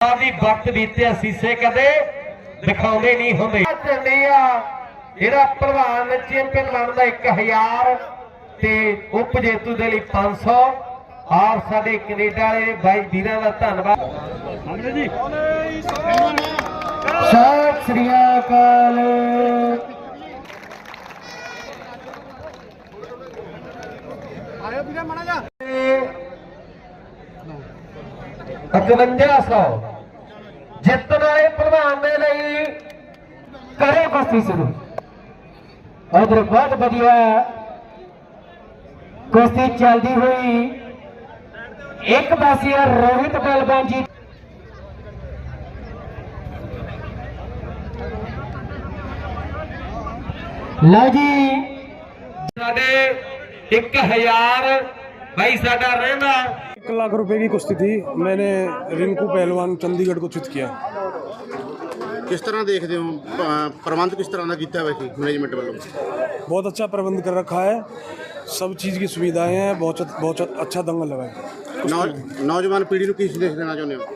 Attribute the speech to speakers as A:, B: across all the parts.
A: ਦੀ ਵਕਤ ਬੀਤਿਆ ਸੀਸੇ ਕਦੇ ਦਿਖਾਉਂਦੇ ਨਹੀਂ ਹੁੰਦੇ। ਚੱਲਿਆ ਜਿਹੜਾ ਪ੍ਰਧਾਨ ਚੈਂਪੀਅਨ ਬਣਦਾ 1000 ਤੇ ਉਪ ਜੇਤੂ ਦੇ ਲਈ 500 ਆਪ ਸਾਡੇ ਕੈਨੇਡਾ ਵਾਲੇ ਬਾਈ ਵੀਰਾਂ ਦਾ ਧੰਨਵਾਦ। ਸਤਿ ਸ੍ਰੀ ਅਕਾਲ। ਆਇਓ ਵੀਰਾਂ ਮਣਾ ਜਾ 5500 ਜਿੱਤਣ ਵਾਲੇ ਪ੍ਰਧਾਨ ਦੇ ਲਈ ਕਰੇ ਕੁਸ਼ਤੀ ਸ਼ੁਰੂ। ਉਧਰ ਬਹੁਤ ਵਧੀਆ ਕੁਸ਼ਤੀ ਚੱਲਦੀ ਹੋਈ। ਇੱਕ ਪਾਸੇ ਰੋਹਿਤ ਬਲਬਾਨ ਜੀ। ਲਓ ਜੀ, ਸਾਡੇ 1000 ਬਾਈ ਸਾਡਾ ਰਹਿੰਦਾ।
B: एक लाख रुपए की कुश्ती थी मैंने रिंकू पहलवान चंडीगढ़ को चित किया
C: ਕਿਸ ਤਰ੍ਹਾਂ ਦੇਖਦੇ ਹੋ ਪ- ਪ੍ਰਬੰਧ ਕਿਸ ਤਰ੍ਹਾਂ ਦਾ ਕੀਤਾ ਹੋਇਆ ਸੀ ਮੈਨੇਜਮੈਂਟ ਵੱਲੋਂ
B: बहुत अच्छा प्रबंध कर रखा है सब चीज़ की सुविधाएं हैं बहुत बहुत अच्छा दंगल लगा है
C: ਨੌ- ਨੌਜਵਾਨ ਪੀੜ੍ਹੀ ਨੂੰ ਕੀ ਸੰਦੇਸ਼ ਦੇਣਾ ਚਾਹੁੰਦੇ ਹੋ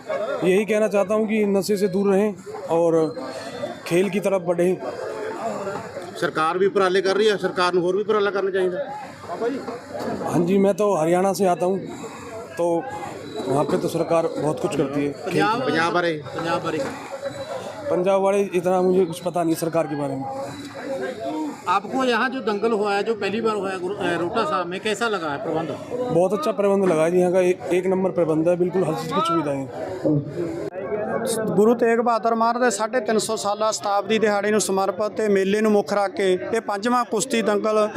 B: यही कहना चाहता हूँ कि नशे से दूर रहें और खेल की तरफ बढ़ें
C: ਸਰਕਾਰ ਵੀ ਉਪਰਾਲੇ ਕਰ ਰਹੀ ਹੈ ਸਰਕਾਰ ਨੂੰ ਹੋਰ ਵੀ ਉਪਰਾਲਾ ਕਰਨਾ ਚਾਹੀਦਾ
B: हाँ जी मैं तो हरियाणा से आता हूँ तो वहाँ पे तो सरकार बहुत कुछ करती है।
C: पंजाब पंजाब वाले?
B: पंजाब वाले। पंजाब वाले इतना मुझे कुछ पता नहीं सरकार के बारे में।
D: आपको यहाँ जो दंगल हुआ है जो पहली बार हुआ है रोटा साहब में कैसा लगा है प्रबंध?
B: बहुत अच्छा प्रबंध लगा है। यहाँ का एक, एक नंबर प्रबंध है। बिल्कुल हर चीज़ की सुविधाएँ
D: ਗੁਰੂ ਤੇਗ ਬਹਾਦਰ ਮਹਾਰਾਜ ਦੇ 350 ਸਾਲਾ ਸ਼ਤਾਬਦੀ ਦਿਹਾੜੇ ਨੂੰ ਸਮਰਪਿਤ ਤੇ ਮੇਲੇ ਨੂੰ ਮੁੱਖ ਰੱਖ ਕੇ ਇਹ ਪੰਜਵਾਂ ਕੁਸ਼ਤੀ ਦੰਗਲ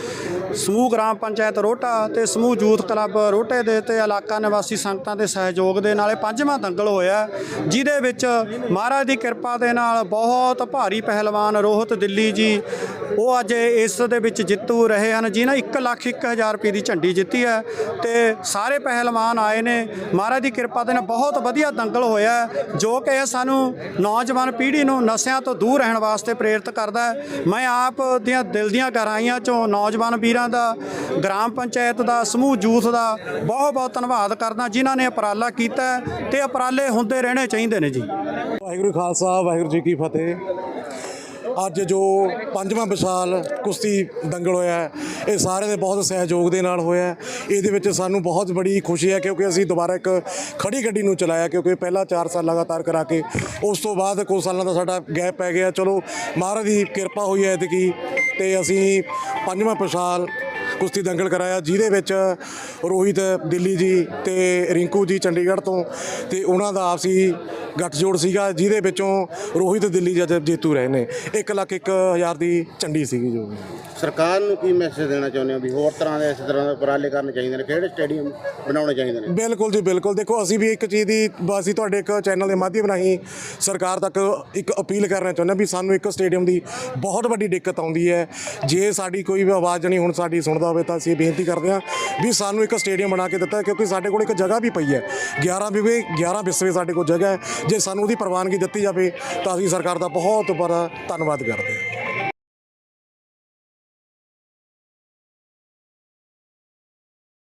D: ਸਮੂਹ ਗ੍ਰਾਮ ਪੰਚਾਇਤ ਰੋਟਾ ਤੇ ਸਮੂਹ ਯੂਥ ਕਲੱਬ ਰੋਟੇ ਦੇ ਤੇ ਇਲਾਕਾ ਨਿਵਾਸੀ ਸੰਗਤਾਂ ਦੇ ਸਹਿਯੋਗ ਦੇ ਨਾਲ ਇਹ ਪੰਜਵਾਂ ਦੰਗਲ ਹੋਇਆ ਜਿਹਦੇ ਵਿੱਚ ਮਹਾਰਾਜ ਦੀ ਕਿਰਪਾ ਦੇ ਨਾਲ ਬਹੁਤ ਭਾਰੀ ਪਹਿਲਵਾਨ ਰੋਹਤ ਦਿੱਲੀ ਜੀ, ਉਹ ਅੱਜ ਇਸ ਦੇ ਵਿੱਚ ਜਿੱਤੂ ਰਹੇ ਹਨ, ਜਿਨ੍ਹਾਂ 1 ਲੱਖ 1000 ਰੁਪਏ ਦੀ ਝੰਡੀ ਜਿੱਤੀ ਹੈ ਤੇ ਸਾਰੇ ਪਹਿਲਵਾਨ ਆਏ ਨੇ, ਮਹਾਰਾਜ ਦੀ ਕਿਰਪਾ ਦੇ ਨਾਲ ਬਹੁਤ ਵਧੀਆ ਦੰਗਲ ਹੋਇਆ ਜੋ ਕਿ ਇਹ ਸਾਨੂੰ ਨੌਜਵਾਨ ਪੀੜ੍ਹੀ ਨੂੰ ਨਸ਼ਿਆਂ ਤੋਂ ਦੂਰ ਰਹਿਣ ਵਾਸਤੇ ਪ੍ਰੇਰਿਤ ਕਰਦਾ ਹੈ। ਮੈਂ ਆਪ ਦੀਆਂ ਦਿਲ ਦੀਆਂ ਗਹਿਰਾਈਆਂ ਚੋਂ ਨੌਜਵਾਨ ਵੀਰਾਂ ਦਾ, ਗ੍ਰਾਮ ਪੰਚਾਇਤ ਦਾ, ਸਮੂਹ ਯੂਥ ਦਾ ਬਹੁਤ ਬਹੁਤ ਧੰਨਵਾਦ ਕਰਦਾ, ਜਿਨ੍ਹਾਂ ਨੇ ਉਪਰਾਲਾ ਕੀਤਾ ਹੈ ਤੇ ਉਪਰਾਲੇ ਹੁੰਦੇ ਰਹਿਣੇ ਚਾਹੀਦੇ ਨੇ ਜੀ।
B: ਵਾਹਿਗੁਰੂ ਖਾਲਸਾ, ਵਾਹਿਗੁਰੂ ਜੀ ਕੀ ਫਤਿਹ। ਅੱਜ ਜੋ ਪੰਜਵਾਂ ਵਿਸ਼ਾਲ ਕੁਸ਼ਤੀ ਦੰਗਲ ਹੋਇਆ ਹੈ, ਇਹ ਸਾਰੇ ਦੇ ਬਹੁਤ ਸਹਿਯੋਗ ਦੇ ਨਾਲ ਹੋਇਆ ਹੈ। ਇਹਦੇ ਵਿੱਚ ਸਾਨੂੰ ਬਹੁਤ ਬੜੀ ਖੁਸ਼ੀ ਹੈ ਕਿਉਂਕਿ ਅਸੀਂ ਦੁਬਾਰਾ ਇੱਕ ਖੜੀ ਗੱਡੀ ਨੂੰ ਚਲਾਇਆ ਕਿਉਂਕਿ ਪਹਿਲਾਂ 4 ਸਾਲ ਲਗਾਤਾਰ ਕਰਾ ਕੇ ਉਸ ਤੋਂ ਬਾਅਦ ਕੁਝ ਸਾਲਾਂ ਦਾ ਸਾਡਾ ਗੈਪ ਪੈ ਗਿਆ ਚਲੋ ਮਹਾਰਾਜ ਦੀ ਕਿਰਪਾ ਹੋਈ ਹੈ ਐਤਕੀ ਤੇ ਅਸੀਂ ਪੰਜਵਾਂ ਵਿਸ਼ਾਲ ਕੁਸ਼ਤੀ ਦੰਗਲ ਕਰਾਇਆ ਜਿਹਦੇ ਵਿੱਚ ਰੋਹਿਤ ਦਿੱਲੀ ਜੀ ਤੇ ਰਿੰਕੂ ਜੀ ਚੰਡੀਗੜ੍ਹ ਤੋਂ ਤੇ ਉਹਨਾਂ ਦਾ ਆਪਸੀ ਗੱਠਜੋੜ ਸੀਗਾ ਜਿਹਦੇ ਵਿੱਚੋਂ ਰੋਹਿਤ ਦਿੱਲੀ ਜੱਜ ਜੇਤੂ ਰਹੇ ਨੇ। 1 ਲੱਖ 1000 ਦੀ ਚੰਡੀ ਸੀਗੀ ਜੋ
C: ਸਰਕਾਰ ਨੂੰ ਕੀ ਮੈਸੇਜ ਦੇਣਾ ਚਾਹੁੰਦੇ ਹੋ ਵੀ ਹੋਰ ਤਰ੍ਹਾਂ ਦੇ ਇਸ ਤਰ੍ਹਾਂ ਦੇ ਉਪਰਾਲੇ ਕਰਨੇ ਚਾਹੀਦੇ ਨੇ? ਕਿਹੜੇ ਸਟੇਡੀਅਮ ਬਣਾਉਣੇ ਚਾਹੀਦੇ ਨੇ?
B: ਬਿਲਕੁਲ ਜੀ ਬਿਲਕੁਲ। ਦੇਖੋ ਅਸੀਂ ਵੀ ਇੱਕ ਚੀਜ਼ ਦੀ ਅਸੀਂ ਤੁਹਾਡੇ ਇੱਕ ਚੈਨਲ ਦੇ ਮਾਧਿਅਮ ਰਾਹੀਂ ਸਰਕਾਰ ਤੱਕ ਇੱਕ ਅਪੀਲ ਕਰਨਾ ਚਾਹੁੰਦੇ ਵੀ ਸਾਨੂੰ ਇੱਕ ਸਟੇਡੀਅਮ ਦੀ ਬਹੁਤ ਵੱਡੀ ਦਿੱਕਤ ਆਉਂਦੀ ਹੈ। ਜੇ ਸਾਡੀ ਕੋਈ ਵੀ ਆਵਾਜ਼ ਨਹੀਂ ਹੁਣ ਸਾਡੀ ਸੁਣਦਾ ਹੋਵੇ ਤਾਂ ਅਸੀਂ ਬੇਨਤੀ ਕਰਦੇ ਹਾਂ ਵੀ ਸਾਨੂੰ ਇੱਕ ਸਟੇਡੀਅਮ ਬਣਾ ਕੇ ਦਿੱਤਾ ਕਿਉਂਕਿ ਸਾਡੇ ਕੋਲ ਇੱਕ ਜਗ੍ਹਾ ਵੀ ਪਈ ਹੈ। 11 ਵਿਵੇ 11 ਵਿਸਵੇ ਸਾਡੇ ਕੋਲ ਜਗ੍ਹਾ ਹੈ। ਜੇ ਸਾਨੂੰ ਉਹਦੀ ਪ੍ਰਵਾਨਗੀ ਦਿੱਤੀ ਜਾਵੇ ਤਾਂ ਅਸੀਂ ਸਰਕਾਰ ਦਾ ਬਹੁਤ ਬੜਾ ਧੰਨਵਾਦ ਕਰਦੇ ਹਾਂ।